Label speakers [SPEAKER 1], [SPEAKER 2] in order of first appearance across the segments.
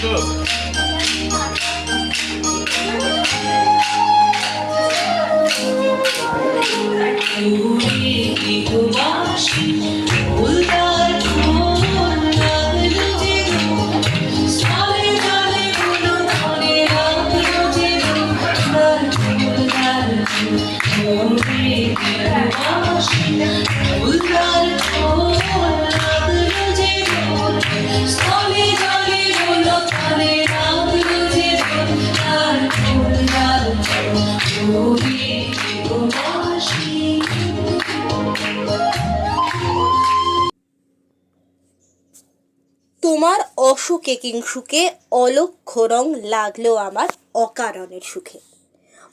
[SPEAKER 1] Look. শোকে কিংসুকে অলক্ষ্য রং লাগল আমার অকারণের সুখে।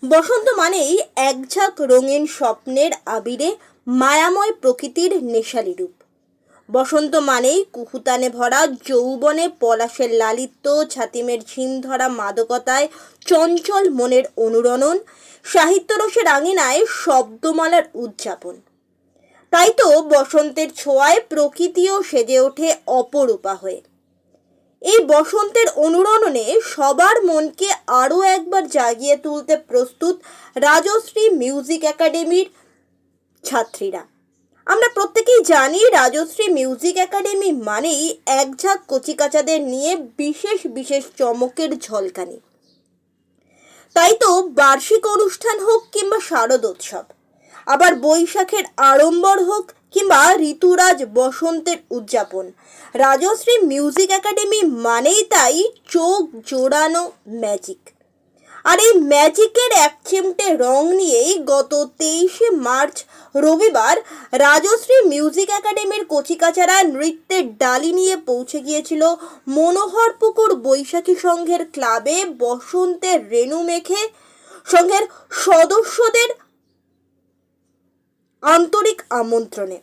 [SPEAKER 1] বসন্ত মানেই একঝাঁক রঙিন স্বপ্নের আবিরে মায়াময় প্রকৃতির নেশালি রূপ। বসন্ত মানেই কুহুতানে ভরা যৌবনে পলাশের লালিত্য, ছাতিমের ঝিম ধরা মাদকতায় চঞ্চল মনের অনুরণন সাহিত্যরসের আঙিনায় শব্দমালার উদযাপন। তাই তো বসন্তের ছোঁয়ায় প্রকৃতিও সেজে ওঠে অপরূপা হয়ে। এই বসন্তের অনুরণনে সবার মনকে আরও একবার জাগিয়ে তুলতে প্রস্তুত রাজশ্রী মিউজিক একাডেমির ছাত্রীরা। আমরা প্রত্যেকেই জানি রাজশ্রী মিউজিক একাডেমি মানেই একঝাঁক কচিকাচাদের নিয়ে বিশেষ বিশেষ চমকের ঝলকানি। তাই তো বার্ষিক অনুষ্ঠান হোক কিংবা শারদোৎসব আবার বৈশাখের আড়ম্বর হোক কিংবা ঋতুরাজ বসন্তের উদযাপন। রাজশ্রী মিউজিক একাডেমি মানেই তাই চোখ জোড়ানো ম্যাজিক। আর এই ম্যাজিকের এক চিমটে রং নিয়েই গত তেইশে মার্চ রবিবার রাজশ্রী মিউজিক একাডেমির কচিকাচারা নৃত্যের ডালি নিয়ে পৌঁছে গিয়েছিল মনোহরপুকুর বৈশাখী সংঘের ক্লাবে বসন্তের রেণু মেখে। সংঘের সদস্যদের আন্তরিক আমন্ত্রণে।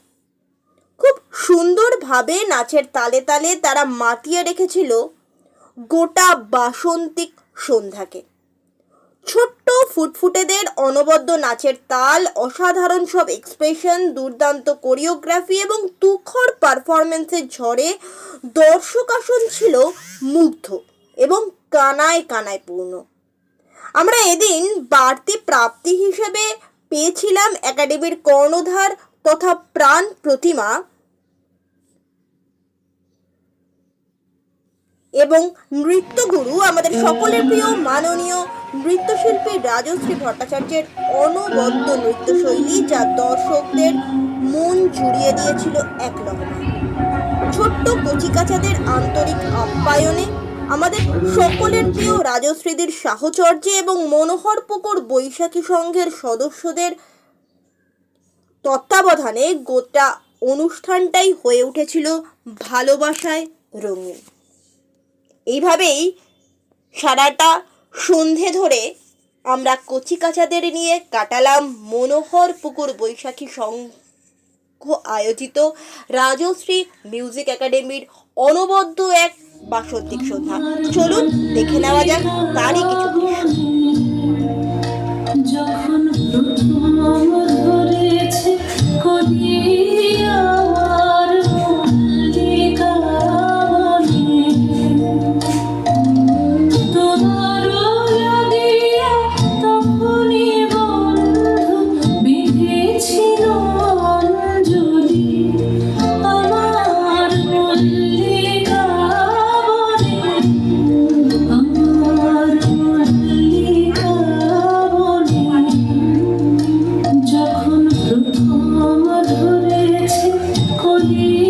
[SPEAKER 1] খুব সুন্দরভাবে নাচের তালে তালে তারা মাতিয়ে রেখেছিল গোটা বাসন্তিক সন্ধ্যাকে। ছোট্ট ফুটফুটেদের অনবদ্য নাচের তাল, অসাধারণ সব এক্সপ্রেশন, দুর্দান্ত কোরিওগ্রাফি এবং তুখর পারফরমেন্সের ঝড়ে দর্শক আসন ছিল মুগ্ধ এবং কানায় কানায় পূর্ণ। আমরা এদিন বাড়তি প্রাপ্তি হিসেবে পেয়েছিলাম একাডেমির কর্ণধার তথা প্রাণ প্রতিমা। এবং নৃত্যগুরু আমাদের সকলের প্রিয় মাননীয় নৃত্যশিল্পী রাজশ্রী ভট্টাচার্যের অনবদ্য নৃত্যশৈলী যা দর্শকদের মন জুড়িয়ে দিয়েছিল এক লহমায় ছোট্ট কচিকাচাদের আন্তরিক আপ্যায়নে আমাদের সকলের প্রিয় রাজশ্রীদের সাহচর্যে এবং মনোহর পুকুর বৈশাখী সংঘের সদস্যদের তত্ত্বাবধানে গোটা অনুষ্ঠানটাই হয়ে উঠেছিল ভালোবাসায় রঙিন। এইভাবেই সারাটা সন্ধে ধরে আমরা কচিকাচাদের নিয়ে কাটালাম মনোহর পুকুর বৈশাখী সংঘ আয়োজিত রাজশ্রী মিউজিক একাডেমির অনবদ্য এক বাসন্তিক শ্রদ্ধা। চলুন দেখে নেওয়া যাক তারই কিছু যখন প্রথম ধরেছে you.